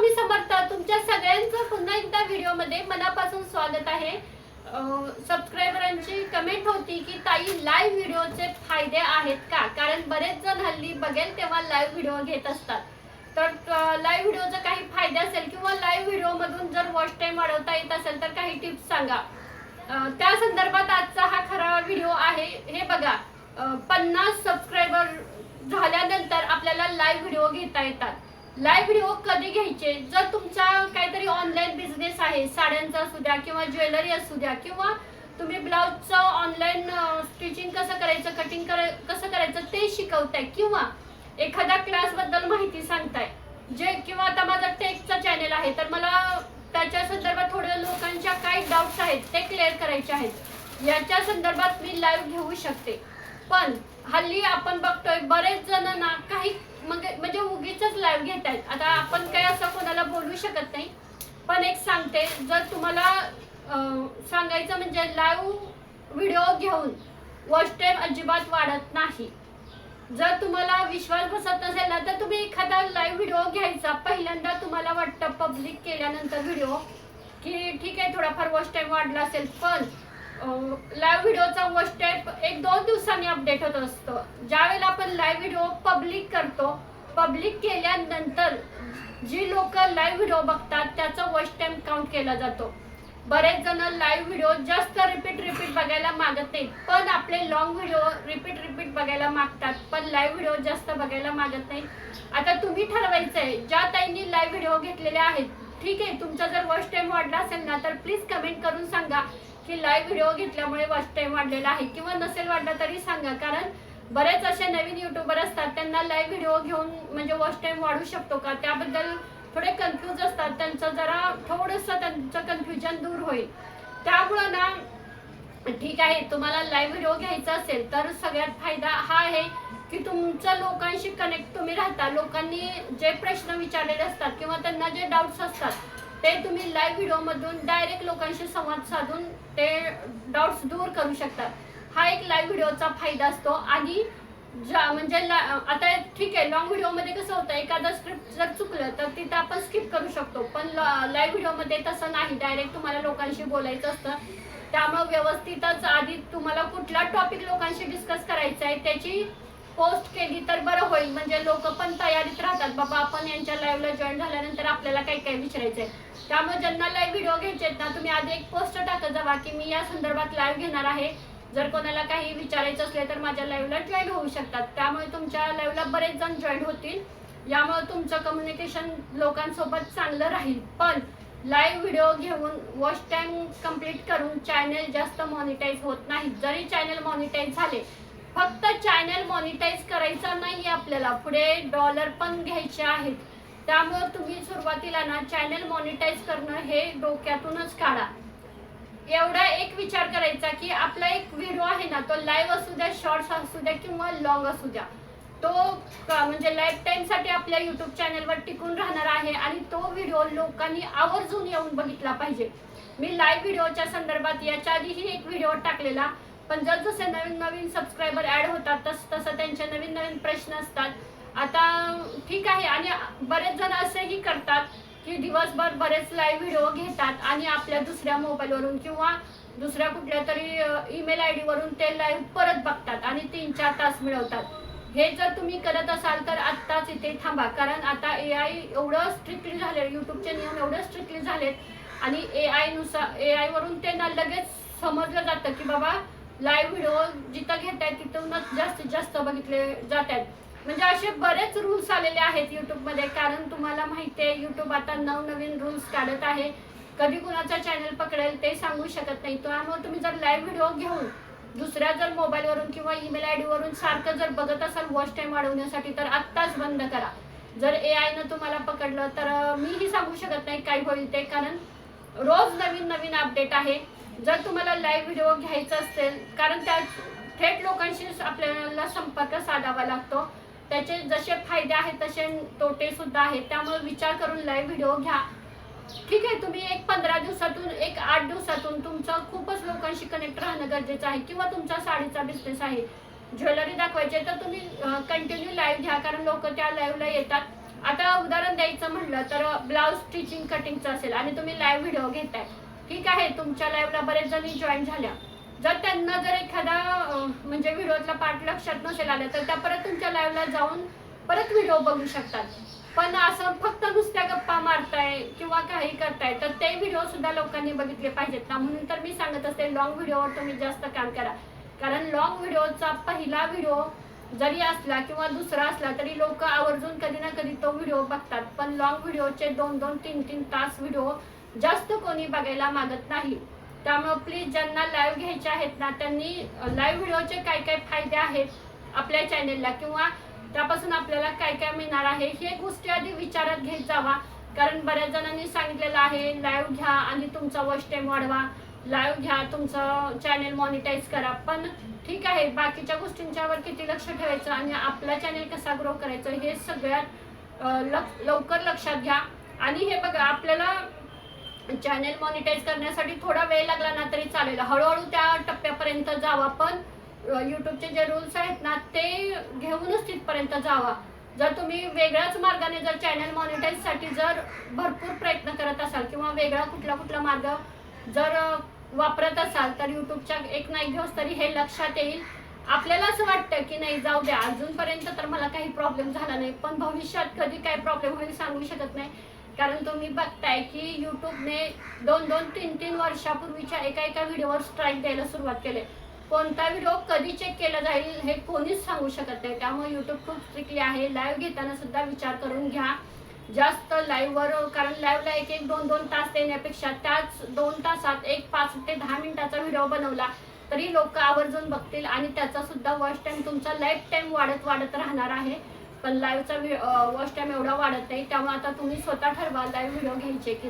स्वामी समर्थ तुमच्या सगळ्यांचं पुन्हा एकदा व्हिडिओमध्ये मनापासून स्वागत आहे. सबस्क्रायबरांची कमेंट होती की ताई लाईव्ह व्हिडिओचे फायदे आहेत का? कारण बरेच जण हल्ली बघेल तेव्हा लाईव्ह व्हिडिओ घेत असतात. तर लाईव्ह व्हिडिओचा काही फायदे असेल किंवा लाईव्ह व्हिडिओमधून जर वॉच टाईम वाढवता येत असेल तर काही टिप्स सांगा. त्या संदर्भात आजचा हा खरा व्हिडिओ आहे. हे बघा पन्नास सबस्क्रायबर झाल्यानंतर आपल्याला लाईव्ह व्हिडिओ घेता येतात. लाईव्ह व्हिडिओ कधी घ्यायचे? जर तुमचा काहीतरी ऑनलाईन बिझनेस आहे साड्यांचा असू द्या किंवा ज्वेलरी असू द्या किंवा तुम्ही ब्लाऊजचं ऑनलाईन स्टिचिंग कसं करायचं कटिंग कसं करायचं ते शिकवताय किंवा एखाद्या क्लासबद्दल माहिती सांगताय जे किंवा आता माझा टेकचा चॅनेल आहे तर मला त्याच्या संदर्भात थोड्या लोकांच्या काही डाऊट्स आहेत ते क्लिअर करायचे आहेत. याच्या संदर्भात मी लाईव्ह घेऊ शकते. पण हल्ली आपण बघतोय बरेच जण ना काही मग म्हणजे उगीच लाईव्ह घेत आहेत आता आपण काही असं कोणाला बोलू शकत नाही. पण एक सांगते जर तुम्हाला सांगायचं म्हणजे लाईव्ह व्हिडिओ घेऊन वॉच टाईम अजिबात वाढत नाही. जर तुम्हाला विश्वास बसत नसेल ना तर तुम्ही एखादा लाईव्ह व्हिडिओ घ्यायचा. पहिल्यांदा तुम्हाला वाटतं पब्लिक केल्यानंतर व्हिडिओ की ठीक आहे थोडाफार वॉच टाईम वाढला असेल पण लाईव्ह व्हिडिओचा वॉच टाईप एक दोन दिवसांनी अपडेट होत असतो. ज्यावेळेला आपण लाईव्ह व्हिडिओ पब्लिक करतो पब्लिक केल्यानंतर जी लोक लाईव्ह व्हिडिओ बघतात त्याचा वॉच टाइम काउंट केला जातो. बरेच जण लाईव्ह व्हिडिओ जास्त रिपीट रिपीट बघायला मागत नाहीत. पण आपले लॉंग व्हिडिओ रिपीट रिपीट बघायला मागतात. पण लाईव्ह व्हिडिओ जास्त बघायला मागत नाही आता तुम्ही ठरवायचंय ज्या ताईंनी लाईव्ह व्हिडिओ घेतलेले आहेत ठीक आहे तुमचा जर वॉच टाइम वाढला असेल ना तर प्लीज कमेंट करून सांगा. की लाईव्ह व्हिडिओ घेतल्यामुळे वॉच टाईम वाढलेला आहे. किंवा नसेल वाढला तरी सांगा. कारण बरेच असे नवीन युट्यूबर असतात त्यांना लाईव्ह व्हिडिओ घेऊन म्हणजे वॉच टाईम वाढू शकतो का? त्याबद्दल थोडे कन्फ्यूज असतात. त्यांचं जरा थोडंसं त्यांचं कन्फ्युजन दूर होईल. त्यामुळं ना ठीक आहे तुम्हाला लाईव्ह व्हिडिओ घ्यायचा असेल तर सगळ्यात फायदा हा आहे की तुमच्या लोकांशी कनेक्ट तुम्ही राहता. लोकांनी जे प्रश्न विचारलेले असतात किंवा त्यांना जे डाऊट्स असतात ते तुम्ही लाईव्ह व्हिडिओमधून डायरेक्ट लोकांशी संवाद साधून ते डाऊट्स दूर करू शकतात. हा एक लाईव्ह व्हिडिओचा फायदा असतो. आणि ज्या म्हणजे आता ठीक आहे लॉंग व्हिडिओमध्ये कसं होतं एखादं स्क्रिप्ट जर चुकलं तर तिथं आपण स्किप करू शकतो. पण लाईव्ह व्हिडिओमध्ये तसं नाही. डायरेक्ट तुम्हाला लोकांशी बोलायचं असतं. त्यामुळं व्यवस्थितच आधी तुम्हाला कुठला टॉपिक लोकांशी डिस्कस करायचा आहे त्याची पोस्ट केली तर बरं होईल. म्हणजे लोक पण तयारीत राहतात. बाबा आपण यांच्या लाईव्हला जॉईन झाल्यानंतर आपल्याला काही काही विचारायचं आहे त्यामुळे ज्यांना लाईव्ह व्हिडिओ घ्यायचे आहेत ना तुम्ही आधी एक पोस्ट टाकत जावा की मी या संदर्भात लाईव्ह घेणार आहे. जर कोणाला काही विचारायचं असले तर माझ्या लाईव्हला जॉईन होऊ शकतात. त्यामुळे तुमच्या लाईव्हला बरेच जण जॉईन होतील. यामुळे तुमचं कम्युनिकेशन लोकांसोबत चांगलं राहील. पण लाईव्ह व्हिडिओ घेऊन वॉच टाईम कंप्लीट करून चॅनल जास्त मॉनिटाईज होत नाही जरी चॅनल मॉनिटाईज झाले फक्त चॅनल मॉनिटाईज करायचा नाही आपल्याला. पुढे डॉलर पण घ्यायचे आहेत. त्यामुळे तुम्ही सुरुवातीला ना चॅनल मॉनिटाईज करणं हे डोक्यातूनच काढा. एवढा एक विचार करायचा की आपला एक व्हिडिओ आहे ना तो लाईव्ह असू द्या शॉर्ट्स असू द्या किंवा लॉंग असू द्या तो म्हणजे लाईफ टाईमसाठी आपल्या युट्यूब चॅनलवर टिकून राहणार आहे आणि तो व्हिडिओ लोकांनी आवर्जून येऊन बघितला पाहिजे. मी लाईव्ह व्हिडिओच्या संदर्भात याच्या आधीही एक व्हिडिओ टाकलेला. पण जसजसे नवीन नवीन सबस्क्रायबर ॲड होतात तस तसं त्यांचे नवीन नवीन प्रश्न असतात. आता ठीक आहे आणि बरेच जण असेही करतात की दिवसभर बरेच लाईव्ह व्हिडिओ घेतात आणि आपल्या दुसऱ्या मोबाईलवरून किंवा दुसऱ्या कुठल्या तरी ईमेल आय वरून ते लाईव्ह परत बघतात आणि तीन चार तास मिळवतात. हे जर तुम्ही करत असाल तर आत्ताच इथे थांबा कारण आता ए आय एवढं स्ट्रिक्टली झाले युट्यूबचे नियम एवढे स्ट्रिक्टली झालेत आणि ए आयनुसार ए आयवरून त्यांना लगेच समजलं जातं की बाबा लाईव्ह व्हिडिओ जिथं घेत आहेत तिथूनच जास्तीत जास्त बघितले जात आहेत म्हणजे असे बरेच रूल्स आलेले आहेत युट्यूबमध्ये कारण तुम्हाला माहिती आहे युट्यूब आता नवनवीन रूल्स काढत आहे. कधी कुणाचा चॅनल पकडेल ते सांगू शकत नाही. त्यामुळे तुम्ही जर लाईव्ह व्हिडिओ घेऊन दुसऱ्या जर मोबाईलवरून किंवा ईमेल आय डीवरून सारखं जर बघत असाल वॉच टाइम वाढवण्यासाठी तर आत्ताच बंद करा. जर ए आयनं तुम्हाला पकडलं तर मीही सांगू शकत नाही काय होईल ते. कारण रोज नवीन नवीन अपडेट आहे. जर तुम्हाला लाईव्ह व्हिडिओ घ्यायचा असेल कारण त्या थेट लोकांशी आपल्याला संपर्क साधावा लागतो. त्याचे जसे फायदे आहेत तसे तोटे सुद्धा आहेत. त्यामुळे विचार करून लाईव्ह व्हिडिओ घ्या. ठीक आहे तुम्ही एक पंधरा दिवसातून एक आठ दिवसातून तुमचं खूपच लोकांशी कनेक्ट राहणं गरजेचं आहे किंवा तुमचा साडीचा बिझनेस आहे. ज्वेलरी दाखवायचे तर तुम्ही कंटिन्यू लाईव्ह घ्या कारण लोक त्या लाईव्हला येतात. आता उदाहरण द्यायचं म्हटलं तर ब्लाऊज ब्लाऊज स्टिचिंग कटिंगचं असेल आणि तुम्ही लाईव्ह व्हिडिओ घेताय. ठीक आहे तुमच्या लाईव्हला बरेच जणी जॉईन झाल्या. जर त्यांना जर एखादा म्हणजे व्हिडिओतला पार्ट लक्षात नसेल आला तर त्या परत तुमच्या लाईव्हला जाऊन परत व्हिडिओ बघू शकतात. पण असं फक्त नुसत्या गप्पा मारताय किंवा काही करताय तर ते व्हिडिओ सुद्धा लोकांनी बघितले पाहिजेत ना. म्हणून तर मी सांगत असते लॉंग व्हिडिओवर तुम्ही जास्त काम करा. कारण लॉंग व्हिडिओचा पहिला व्हिडिओ जरी असला किंवा दुसरा असला तरी लोक आवर्जून कधी ना कधी तो व्हिडिओ बघतात. पण लॉंग व्हिडिओचे दोन दोन तीन तीन तास व्हिडिओ जास्त कोणी बघायला मागत नाही. त्यामुळे प्लीज ज्यांना लाईव्ह घ्यायचे आहेत ना त्यांनी लाईव्ह व्हिडिओचे काय काय फायदे आहेत आपल्या चॅनेलला किंवा त्यापासून आपल्याला काय काय मिळणार आहे हे गोष्टी आधी विचारात घेत जावा. कारण बऱ्याच जणांनी सांगितलेलं आहे लाईव्ह घ्या आणि तुमचा वॉच टाईम वाढवा. लाईव्ह घ्या तुमचं चॅनेल मॉनिटाईज करा. पण ठीक आहे बाकीच्या गोष्टींच्यावर किती लक्ष ठेवायचं आणि आपला चॅनेल कसा ग्रो करायचं हे सगळ्यात लवकर लक्षात घ्या. आणि हे बघा आपल्याला चॅनेल मॉनिटाईज करण्यासाठी थोडा वेळ लागला ना तरी चालेल. हळूहळू त्या टप्प्यापर्यंत जावा. पण युट्यूबचे जे रूल्स आहेत ना ते घेऊनच तिथपर्यंत जावा. जर तुम्ही वेगळ्याच मार्गाने जर चॅनल मॉनिटाईजसाठी जर भरपूर प्रयत्न करत असाल किंवा वेगळा कुठला कुठला मार्ग जर वापरत असाल तर युट्यूबच्या एक ना एक दिवस तरी हे लक्षात येईल. आपल्याला असं वाटतं की नाही जाऊ द्या. अजूनपर्यंत तर मला काही प्रॉब्लेम झाला नाही. पण भविष्यात कधी काय प्रॉब्लेम होईल सांगू शकत नाही. कारण तुम्ही बघताय की युट्यूबने दोन दोन तीन तीन वर्षापूर्वीच्या एका एका व्हिडिओवर स्ट्राईक द्यायला सुरुवात केली. कोणता व्हिडिओ कधी चेक केला जाईल हे कोणीच सांगू शकत नाही. त्यामुळे युट्यूब खूप स्ट्रिक्टली आहे. लाईव्ह घेताना सुद्धा विचार करून घ्या. जास्त लाईव्हवर कारण लाईव्हला एक एक दोन दोन तास देण्यापेक्षा त्याच दोन तासात एक पाच ते दहा मिनिटाचा व्हिडिओ बनवला तरी लोक आवर्जून बघतील आणि त्याचा सुद्धा वॉच टाईम तुमचा लाईफ टाईम वाढत वाढत राहणार आहे. पण लाईव्हचा वॉच टाईम एवढा वाढत नाही त्यामुळे आता तुम्ही स्वतः ठरवा लाईव्ह व्हिडिओ घ्यायचे की नाही.